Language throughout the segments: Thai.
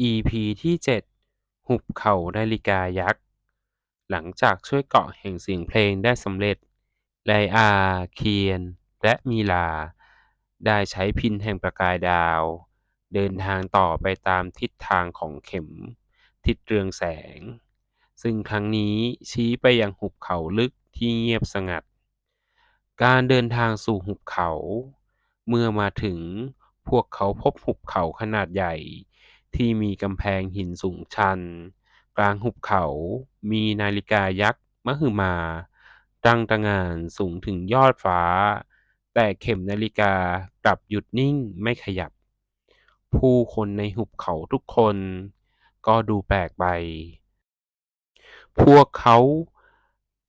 EP ที่ 7 หุบเขานาฬิกายักษ์ หลังจากช่วยเกาะแห่งเสียงเพลงได้สำเร็จ ไลอา เคียน และมีลา ได้ใช้พินแห่งประกายดาว เดินทางต่อไปตามทิศทางของเข็ม ทิศเรืองแสง ซึ่งครั้งนี้ชี้ไปยังหุบเขาลึกที่เงียบสงัด การเดินทางสู่หุบเขา เมื่อมาถึงพวกเขาพบหุบเขาขนาดใหญ่ ที่มีกำแพงหินสูงชัน กลางหุบเขา มีนาฬิกายักษ์มหึมา ตั้งตระหง่านสูงถึงยอดฟ้า แต่เข็มนาฬิกากลับหยุดนิ่งไม่ขยับ ผู้คนในหุบเขาทุกคน ก็ดูแปลกไป พวกเขา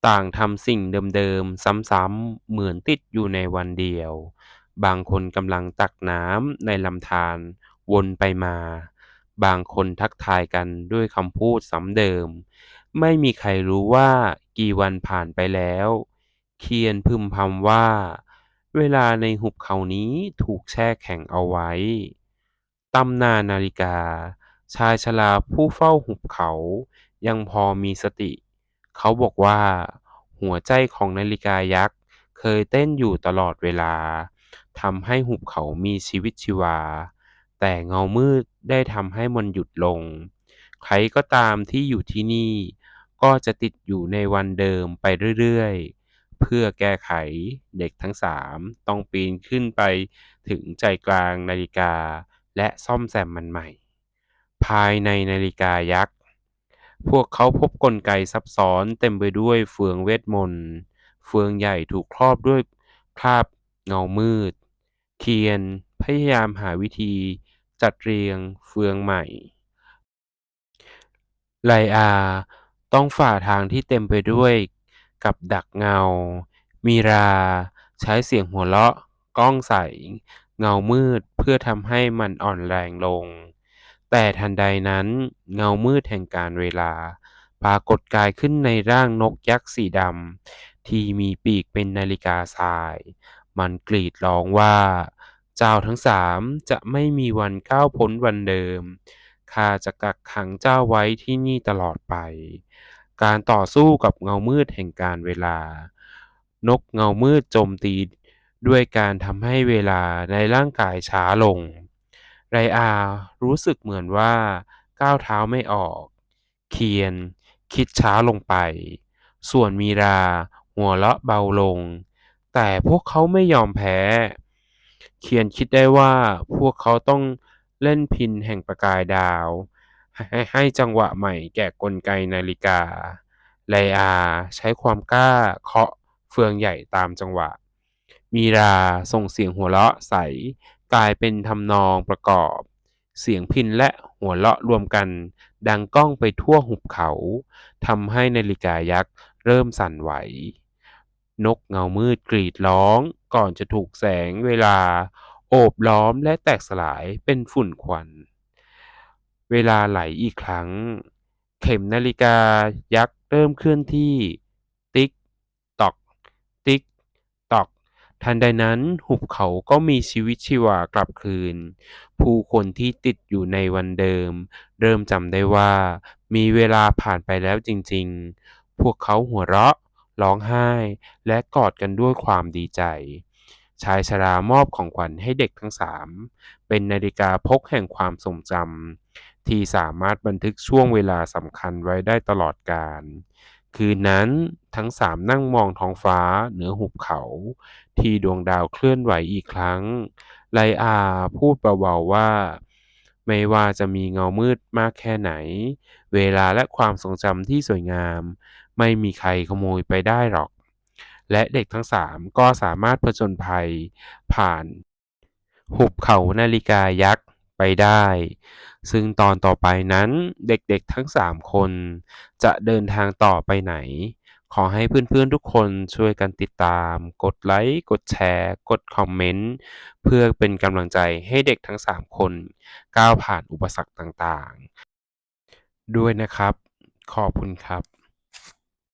ต่างทำสิ่งเดิมๆ ซ้ำๆ เหมือนติดอยู่ในวันเดียว บางคนกำลังตักน้ำในลำธารวนไปมา บางคนทักทายกันด้วยคำพูดซ้ำเดิม ไม่มีใครรู้ว่ากี่วันผ่านไปแล้ว เคียนพึมพำว่า เวลาในหุบเขานี้ถูกแช่แข็งเอาไว้ตำนานนาฬิกา ชายชราผู้เฝ้าหุบเขา ยังพอมีสติ เขาบอกว่า หัวใจของนาฬิกายักษ์ เคยเต้นอยู่ตลอดเวลาทำให้หุบเขามีชีวิตชีวา แต่เงามืดได้ทำให้มันหยุดลง ใครก็ตามที่อยู่ที่นี่ ก็จะติดอยู่ในวันเดิมไปเรื่อยๆ เพื่อแก้ไขเด็กทั้งสามต้องปีนขึ้นไปถึงใจกลางนาฬิกา และซ่อมแซมมันใหม่ ภายในนาฬิกายักษ์ พวกเขาพบกลไกซับซ้อนเต็มไปด้วยเฟืองเวทมนต์ เฟืองใหญ่ถูกครอบด้วยคราบเงามืดเคียน พยายามหาวิธีจัดเรียงเฟืองใหม่ ไลอาต้องฝ่าทางที่เต็มไปด้วยกับดักเงา มีราใช้เสียงหัวเราะก้องใส เงามืดเพื่อทำให้มันอ่อนแรงลง แต่ทันใดนั้นเงามืดแห่งกาลเวลา ปรากฏกายขึ้นในร่างนกยักษ์สีดำที่มีปีกเป็นนาฬิกาทราย มันกรีดร้องว่า เจ้าทั้งสามจะไม่มีวันก้าวพ้นวันเดิม ข้าจะกักขังเจ้าไว้ที่นี่ตลอดไป การต่อสู้กับเงามืดแห่งกาลเวลา นกเงามืดโจมตีด้วยการทำให้เวลาในร่างกายช้าลง ไรอารู้สึกเหมือนว่าก้าวเท้าไม่ออก เคียนคิดช้าลงไป ส่วนมีราหัวเราะเบาลง แต่พวกเขาไม่ยอมแพ้ เคียนคิดได้ว่าพวกเขาต้องเล่นพินแห่งประกายดาว ให้ให้จังหวะใหม่แก่กลไกนาฬิกา ไลอาใช้ความกล้าเคาะเฟืองใหญ่ตามจังหวะ มีราส่งเสียงหัวเราะใสกลายเป็นทำนองประกอบ เสียงพินและหัวเราะรวมกัน ดังก้องไปทั่วหุบเขาทำให้นาฬิกายักษ์เริ่มสั่นไหว นกเงามืดกรีดร้อง ก่อนจะถูกแสงเวลา โอบล้อมและแตกสลายเป็นฝุ่นควัน เวลาไหลอีกครั้ง เข็มนาฬิกายักษ์เริ่มเคลื่อนที่ ติ๊กตอก ติ๊กตอก ทันใดนั้นหุบเขาก็มีชีวิตชีวากลับคืน ผู้คนที่ติดอยู่ในวันเดิม เริ่มจำได้ว่ามีเวลาผ่านไปแล้วจริงๆ พวกเขาหัวเราะ ร้องไห้ และกอดกันด้วยความดีใจ ชายชรามอบของขวัญให้เด็กทั้งสามเป็นนาฬิกาพกแห่งความทรงจำที่สามารถบันทึกช่วงเวลาสำคัญไว้ได้ตลอดกาลคืนนั้นทั้งสามนั่งมองท้องฟ้าเหนือหุบเขา ที่ดวงดาวเคลื่อนไหวอีกครั้งไลอาพูดเบาๆว่า ไม่ว่าจะมีเงามืดมากแค่ไหน เวลาและความทรงจำที่สวยงาม ไม่มีใครขโมยไปได้หรอก และเด็กทั้งสามก็สามารถผจญภัย ผ่าน หุบเขานาฬิกายักษ์ไปได้ ซึ่งตอนต่อไปนั้นเด็กๆทั้งสามคน จะเดินทางต่อไปไหน ขอให้เพื่อนๆทุกคนช่วยกันติดตาม กดไลค์ กดแชร์ กดคอมเมนต์ เพื่อเป็นกำลังใจให้เด็กทั้งสามคน ก้าวผ่านอุปสรรคต่างๆ ด้วยนะครับ ขอบคุณครับ